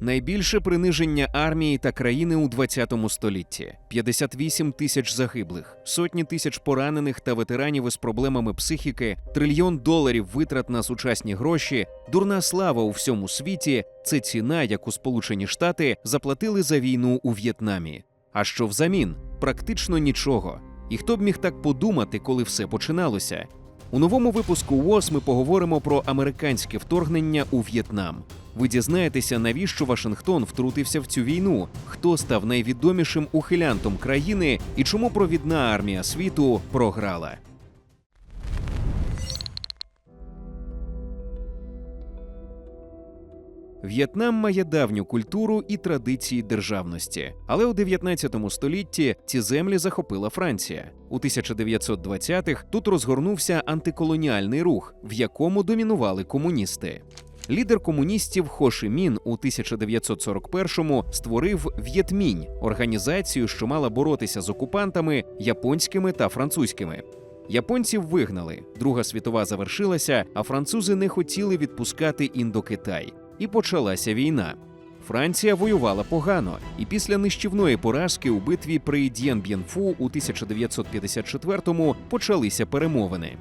Найбільше приниження армії та країни у 20 столітті: 58 тисяч загиблих, сотні тисяч поранених та ветеранів із проблемами психіки, трильйон доларів витрат на сучасні гроші, дурна слава у всьому світі це ціна, яку Сполучені Штати заплатили за війну у В'єтнамі. А що взамін? Практично нічого. І хто б міг так подумати, коли все починалося? У новому випуску ВОЗ ми поговоримо про американське вторгнення у В'єтнам. Ви дізнаєтеся, навіщо Вашингтон втрутився в цю війну, хто став найвідомішим ухилянтом країни і чому провідна армія світу програла. В'єтнам має давню культуру і традиції державності, але у 19 столітті ці землі захопила Франція. У 1920-х тут розгорнувся антиколоніальний рух, в якому домінували комуністи. Лідер комуністів Хо Ші Мін у 1941-му створив В'єтмінь організацію, що мала боротися з окупантами японськими та французькими. Японців вигнали. Друга світова завершилася, а французи не хотіли відпускати індокитай. І почалася війна. Франція воювала погано, і після нищівної поразки у битві при Д'єн-Б'єнфу у 1954-му почалися перемовини.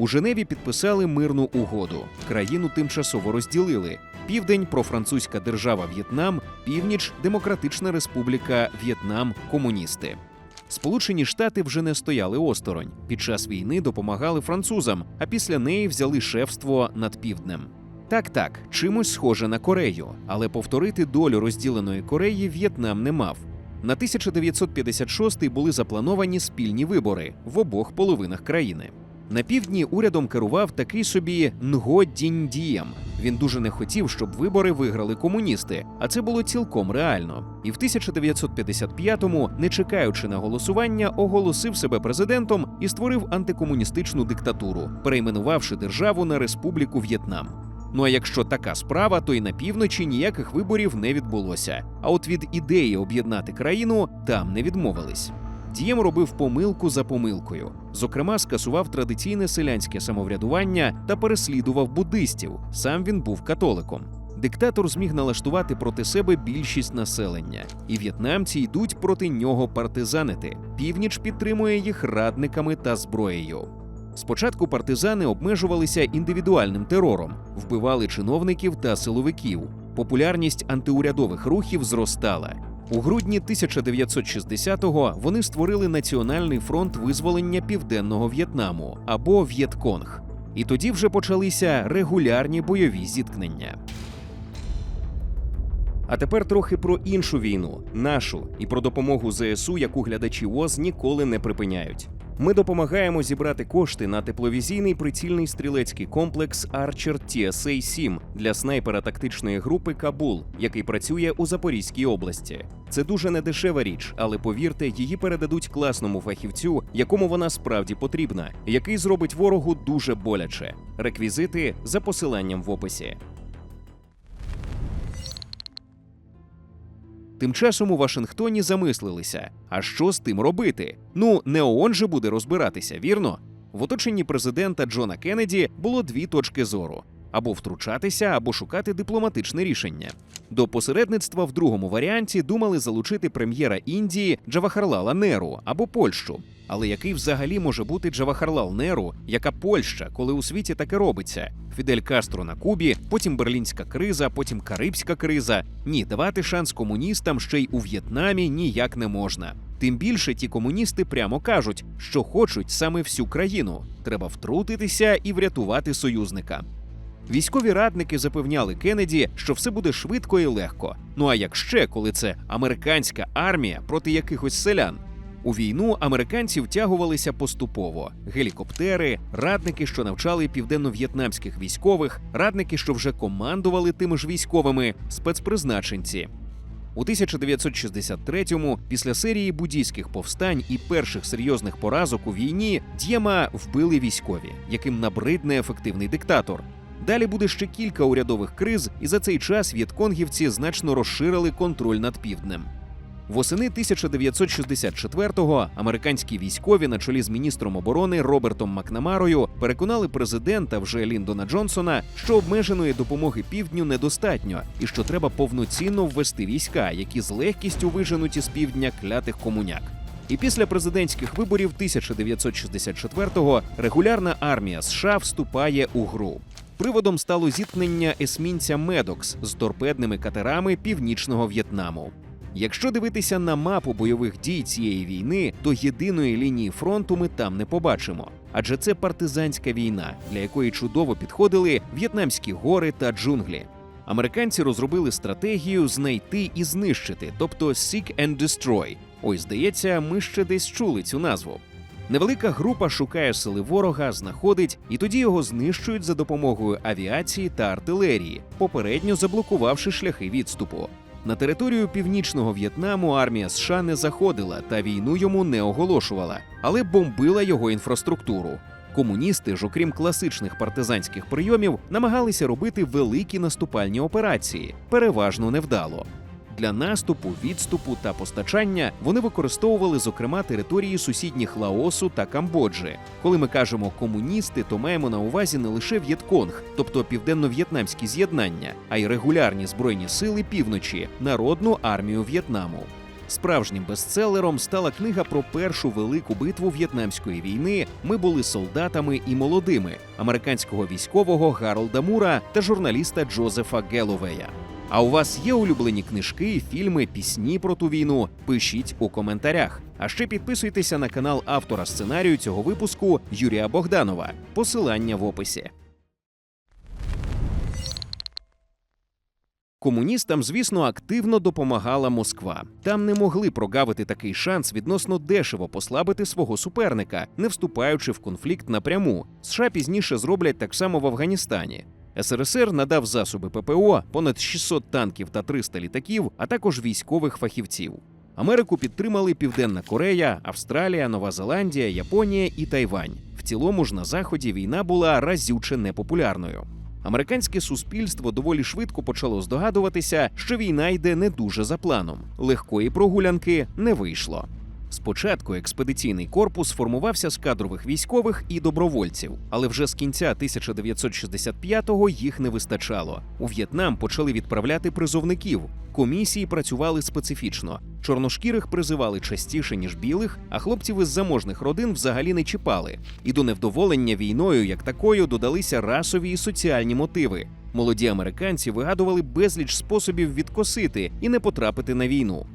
У Женеві підписали мирну угоду. Країну тимчасово розділили: південь профранцузька держава В'єтнам, північ Демократична Республіка В'єтнам, комуністи. Сполучені Штати вже не стояли осторонь. Під час війни допомагали французам, а після неї взяли шефство над півднем. Так, так, чимось схоже на Корею, але повторити долю розділеної Кореї В'єтнам не мав. На 1956 були заплановані спільні вибори в обох половинах країни. На півдні урядом керував такий собі Нго Діндієм. Він дуже не хотів, щоб вибори виграли комуністи, а це було цілком реально. І в 1955-му, не чекаючи на голосування, оголосив себе президентом і створив антикомуністичну диктатуру, перейменувавши державу на Республіку В'єтнам. Ну а якщо така справа, то й на півночі ніяких виборів не відбулося. А от від ідеї об'єднати країну там не відмовились. Дієм робив помилку за помилкою. Зокрема, скасував традиційне селянське самоврядування та переслідував буддистів. Сам він був католиком. Диктатор зміг налаштувати проти себе більшість населення, і в'єтнамці йдуть проти нього партизанити. Північ підтримує їх радниками та зброєю. Спочатку партизани обмежувалися індивідуальним терором, вбивали чиновників та силовиків. Популярність антиурядових рухів зростала. У грудні 1960-го вони створили Національний фронт визволення південного В'єтнаму або В'єтконг. І тоді вже почалися регулярні бойові зіткнення. А тепер трохи про іншу війну, нашу, і про допомогу ЗСУ, яку глядачі ОЗ ніколи не припиняють. Ми допомагаємо зібрати кошти на тепловізійний прицільний стрілецький комплекс Archer TSA 7 для снайпера тактичної групи Кабул, який працює у Запорізькій області. Це дуже недешева річ, але повірте, її передадуть класному фахівцю, якому вона справді потрібна, який зробить ворогу дуже боляче. Реквізити за посиланням в описі. Тим часом у Вашингтоні замислилися: а що з тим робити? Ну, не ООН же буде розбиратися, вірно? В оточенні президента Джона Кеннеді було дві точки зору: або втручатися, або шукати дипломатичне рішення. До посередництва в другому варіанті думали залучити прем'єра Індії Джавахарлала Неру або Польщу. Але який взагалі може бути Джавахарлал Неру, яка Польща, коли у світі таке робиться? Фідель Кастро на Кубі, потім берлінська криза, потім Карибська криза. Ні, давати шанс комуністам ще й у В'єтнамі ніяк не можна. Тим більше ті комуністи прямо кажуть, що хочуть саме всю країну. Треба втрутитися і врятувати союзника. Військові радники запевняли Кеннеді, що все буде швидко і легко. Ну а як ще, коли це американська армія проти якихось селян? У війну американці втягувалися поступово: гелікоптери, радники, що навчали південно-в'єтнамських військових, радники, що вже командували тими ж військовими, спецпризначенці. У 1963-му, після серії буддійських повстань і перших серйозних поразок у війні, Д'єма вбили військові, яким набридне ефективний диктатор. Далі буде ще кілька урядових криз, і за цей час в'єтконгівці значно розширили контроль над півднем. Восени 1964-го американські військові на чолі з міністром оборони Робертом Макнамарою переконали президента вже Ліндона Джонсона, що обмеженої допомоги півдню недостатньо і що треба повноцінно ввести війська, які з легкістю виженуть із півдня клятих комуняк. І після президентських виборів 1964-го регулярна армія США вступає у гру. Приводом стало зіткнення есмінця Медокс з торпедними катерами північного В'єтнаму. Якщо дивитися на мапу бойових дій цієї війни, то єдиної лінії фронту ми там не побачимо. Адже це партизанська війна, для якої чудово підходили В'єтнамські гори та джунглі. Американці розробили стратегію знайти і знищити, тобто «seek and destroy». Ой, здається, ми ще десь чули цю назву. Невелика група шукає сили ворога, знаходить і тоді його знищують за допомогою авіації та артилерії, попередньо заблокувавши шляхи відступу. На територію північного В'єтнаму армія США не заходила та війну йому не оголошувала, але бомбила його інфраструктуру. Комуністи ж, окрім класичних партизанських прийомів, намагалися робити великі наступальні операції, переважно невдало. Для наступу, відступу та постачання вони використовували зокрема території сусідніх Лаосу та Камбоджі. Коли ми кажемо комуністи, то маємо на увазі не лише В'єтконг, тобто південно-в'єтнамські з'єднання, а й регулярні збройні сили півночі, народну армію В'єтнаму. Справжнім бестселером стала книга про першу велику битву в'єтнамської війни. Ми були солдатами і молодими американського військового Гаролда Мура та журналіста Джозефа Геловея. А у вас є улюблені книжки, фільми, пісні про ту війну? Пишіть у коментарях. А ще підписуйтеся на канал автора сценарію цього випуску Юрія Богданова. Посилання в описі. Комуністам, звісно, активно допомагала Москва. Там не могли прогавити такий шанс відносно дешево послабити свого суперника, не вступаючи в конфлікт напряму. США пізніше зроблять так само в Афганістані. СРСР надав засоби ППО, понад 600 танків та 300 літаків, а також військових фахівців. Америку підтримали Південна Корея, Австралія, Нова Зеландія, Японія і Тайвань. В цілому ж на заході війна була разюче непопулярною. Американське суспільство доволі швидко почало здогадуватися, що війна йде не дуже за планом. Легкої прогулянки не вийшло. Спочатку експедиційний корпус формувався з кадрових військових і добровольців, але вже з кінця 1965-го їх не вистачало. У В'єтнам почали відправляти призовників. Комісії працювали специфічно. Чорношкірих призивали частіше ніж білих, а хлопців із заможних родин взагалі не чіпали. І до невдоволення війною як такою додалися расові і соціальні мотиви. Молоді американці вигадували безліч способів відкосити і не потрапити на війну.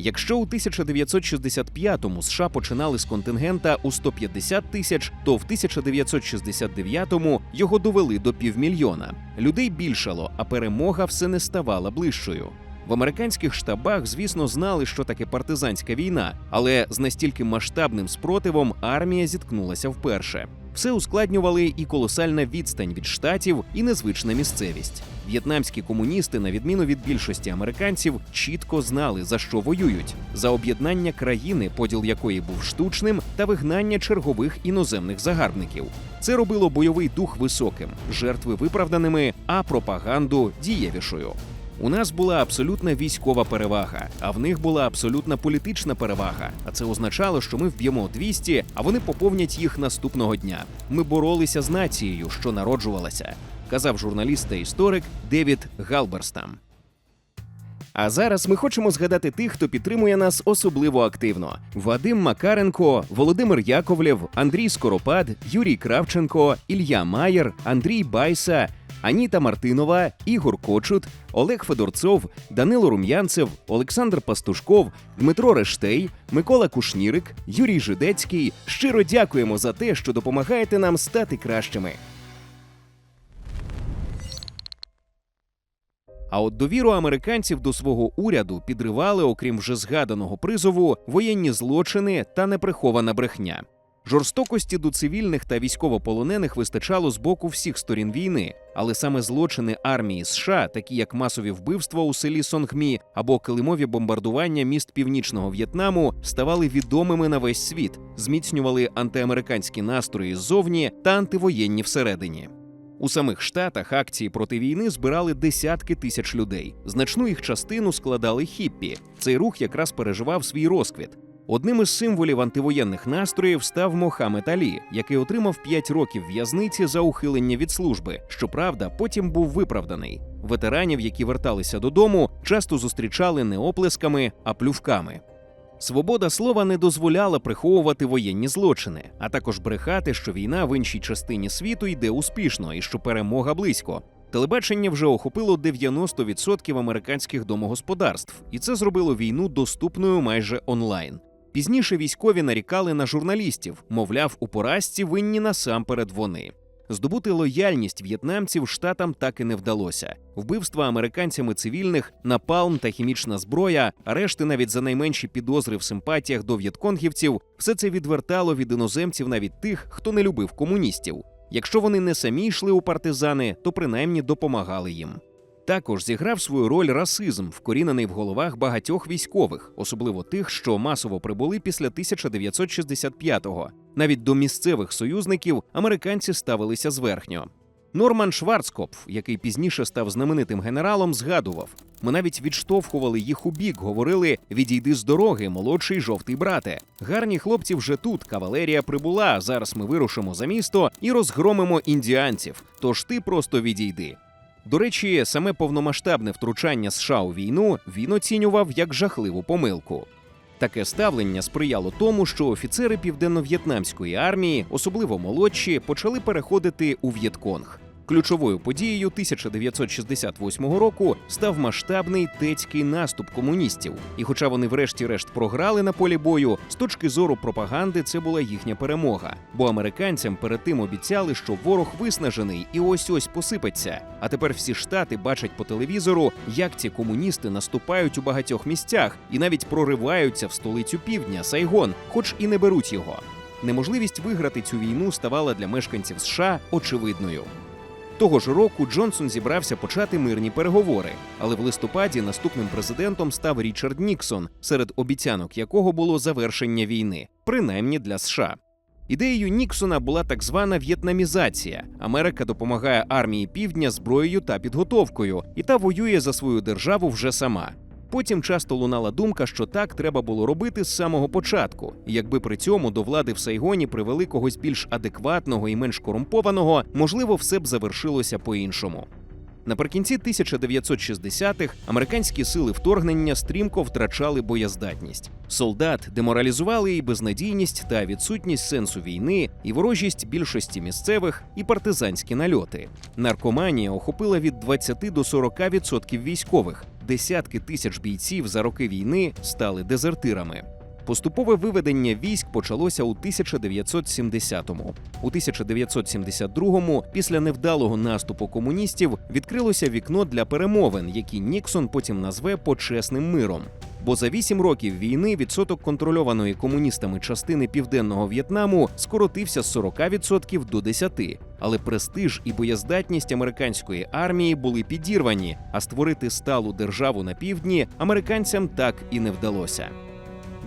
Якщо у 1965-му США починали з контингента у 150 тисяч, то в 1969-му його довели до півмільйона. Людей більшало, а перемога все не ставала ближчою. В американських штабах, звісно, знали, що таке партизанська війна, але з настільки масштабним спротивом армія зіткнулася вперше. Все ускладнювали і колосальна відстань від штатів, і незвична місцевість. В'єтнамські комуністи, на відміну від більшості американців, чітко знали за що воюють: за об'єднання країни, поділ якої був штучним, та вигнання чергових іноземних загарбників. Це робило бойовий дух високим, жертви виправданими, а пропаганду дієвішою. У нас була абсолютна військова перевага, а в них була абсолютна політична перевага. А це означало, що ми вб'ємо 200, а вони поповнять їх наступного дня. Ми боролися з нацією, що народжувалася, казав журналіст та історик Девід Галберстам. А зараз ми хочемо згадати тих, хто підтримує нас особливо активно: Вадим Макаренко, Володимир Яковлєв, Андрій Скоропад, Юрій Кравченко, Ілля Маєр, Андрій Байса. Аніта Мартинова, Ігор Кочут, Олег Федорцов, Данило Рум'янцев, Олександр Пастушков, Дмитро Рештей, Микола Кушнірик, Юрій Жидецький. Щиро дякуємо за те, що допомагаєте нам стати кращими. А от довіру американців до свого уряду підривали, окрім вже згаданого призову, воєнні злочини та неприхована брехня. Жорстокості до цивільних та військовополонених вистачало з боку всіх сторін війни, але саме злочини армії США, такі як масові вбивства у селі Сонгмі або килимові бомбардування міст північного В'єтнаму, ставали відомими на весь світ, зміцнювали антиамериканські настрої ззовні та антивоєнні всередині. У самих штатах акції проти війни збирали десятки тисяч людей. Значну їх частину складали хіппі. Цей рух якраз переживав свій розквіт. Одним із символів антивоєнних настроїв став Мохамед Алі, який отримав 5 років в'язниці за ухилення від служби. Щоправда, потім був виправданий. Ветеранів, які верталися додому, часто зустрічали не оплесками, а плювками. Свобода слова не дозволяла приховувати воєнні злочини, а також брехати, що війна в іншій частині світу йде успішно і що перемога близько. Телебачення вже охопило 90% американських домогосподарств, і це зробило війну доступною майже онлайн. Пізніше військові нарікали на журналістів, мовляв, у поразці винні насамперед вони. Здобути лояльність в'єтнамців штатам так і не вдалося. Вбивства американцями цивільних, напалм та хімічна зброя, арешти навіть за найменші підозри в симпатіях до в'єтконгівців – все це відвертало від іноземців навіть тих, хто не любив комуністів. Якщо вони не самі йшли у партизани, то принаймні допомагали їм. Також зіграв свою роль расизм, вкорінений в головах багатьох військових, особливо тих, що масово прибули після 1965-го. Навіть до місцевих союзників американці ставилися зверхньо. Норман Шварцкопф, який пізніше став знаменитим генералом, згадував: ми навіть відштовхували їх у бік, говорили: відійди з дороги, молодший жовтий брате. Гарні хлопці вже тут. Кавалерія прибула. Зараз ми вирушимо за місто і розгромимо індіанців. Тож ти просто відійди. До речі, саме повномасштабне втручання США у війну він оцінював як жахливу помилку. Таке ставлення сприяло тому, що офіцери південно-в'єтнамської армії, особливо молодші, почали переходити у В'єтконг. Ключовою подією 1968 року став масштабний тецький наступ комуністів. І, хоча вони врешті-решт програли на полі бою, з точки зору пропаганди це була їхня перемога. Бо американцям перед тим обіцяли, що ворог виснажений і ось ось посипеться. А тепер всі штати бачать по телевізору, як ці комуністи наступають у багатьох місцях і навіть прориваються в столицю півдня Сайгон, хоч і не беруть його. Неможливість виграти цю війну ставала для мешканців США очевидною. Того ж року Джонсон зібрався почати мирні переговори, але в листопаді наступним президентом став Річард Ніксон, серед обіцянок якого було завершення війни, принаймні для США. Ідеєю Ніксона була так звана в'єтнамізація. Америка допомагає армії півдня зброєю та підготовкою, і та воює за свою державу вже сама. Потім часто лунала думка, що так треба було робити з самого початку, якби при цьому до влади в Сайгоні привели когось більш адекватного і менш корумпованого, можливо, все б завершилося по-іншому. Наприкінці 1960-х американські сили вторгнення стрімко втрачали боєздатність. Солдат деморалізували і безнадійність та відсутність сенсу війни, і ворожість більшості місцевих, і партизанські нальоти. Наркоманія охопила від 20 до 40% військових. Десятки тисяч бійців за роки війни стали дезертирами. Поступове виведення військ почалося у 1970-му. У 1972-му, після невдалого наступу комуністів, відкрилося вікно для перемовин, які Ніксон потім назве почесним миром. Бо за вісім років війни відсоток контрольованої комуністами частини південного В'єтнаму скоротився з 40% до 10%. Але престиж і боєздатність американської армії були підірвані, а створити сталу державу на півдні американцям так і не вдалося.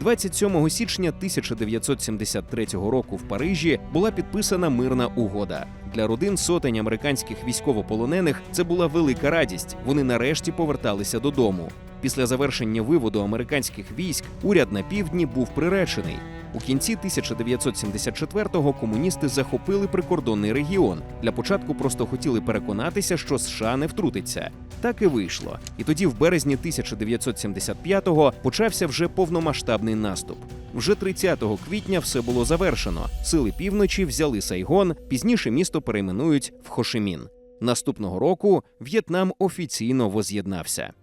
27 січня 1973 року в Парижі була підписана мирна угода. Для родин сотень американських військовополонених це була велика радість. Вони нарешті поверталися додому. Після завершення виводу американських військ уряд на півдні був приречений. У кінці 1974-го комуністи захопили прикордонний регіон. Для початку просто хотіли переконатися, що США не втрутиться. Так і вийшло. І тоді, в березні 1975-го, почався вже повномасштабний наступ. Вже 30 квітня все було завершено. Сили півночі взяли Сайгон, пізніше місто перейменують в Хошимін. Наступного року В'єтнам офіційно воз'єднався.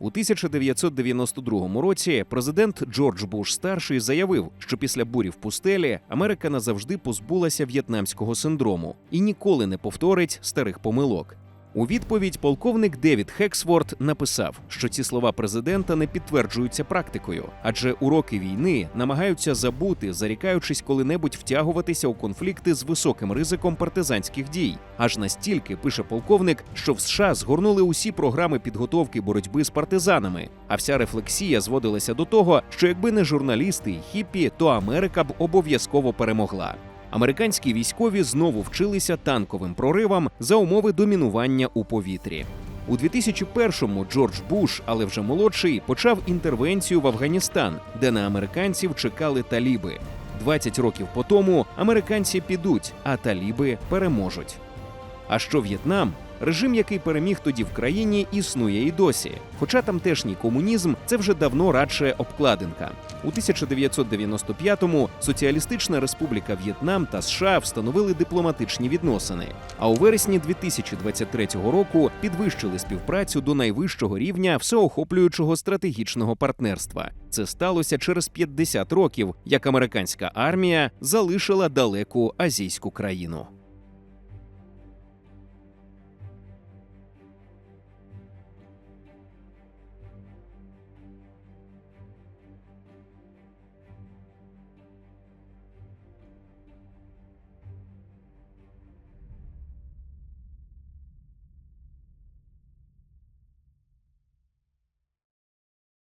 У 1992 році президент Джордж Буш старший заявив, що після бурі в пустелі Америка назавжди позбулася в'єтнамського синдрому і ніколи не повторить старих помилок. У відповідь полковник Девід Хексворт написав, що ці слова президента не підтверджуються практикою, адже уроки війни намагаються забути, зарікаючись коли-небудь втягуватися у конфлікти з високим ризиком партизанських дій. Аж настільки пише полковник, що в США згорнули усі програми підготовки боротьби з партизанами. А вся рефлексія зводилася до того, що якби не журналісти і хіппі, то Америка б обов'язково перемогла. Американські військові знову вчилися танковим проривам за умови домінування у повітрі. У 2001-му Джордж Буш, але вже молодший, почав інтервенцію в Афганістан, де на американців чекали таліби. 20 років по тому американці підуть, а таліби переможуть. А що В'єтнам? Режим, який переміг тоді в країні, існує і досі. Хоча тамтешній комунізм це вже давно радше обкладинка. У 1995-му Соціалістична Республіка В'єтнам та США встановили дипломатичні відносини. А у вересні 2023 року підвищили співпрацю до найвищого рівня всеохоплюючого стратегічного партнерства. Це сталося через 50 років, як американська армія залишила далеку азійську країну.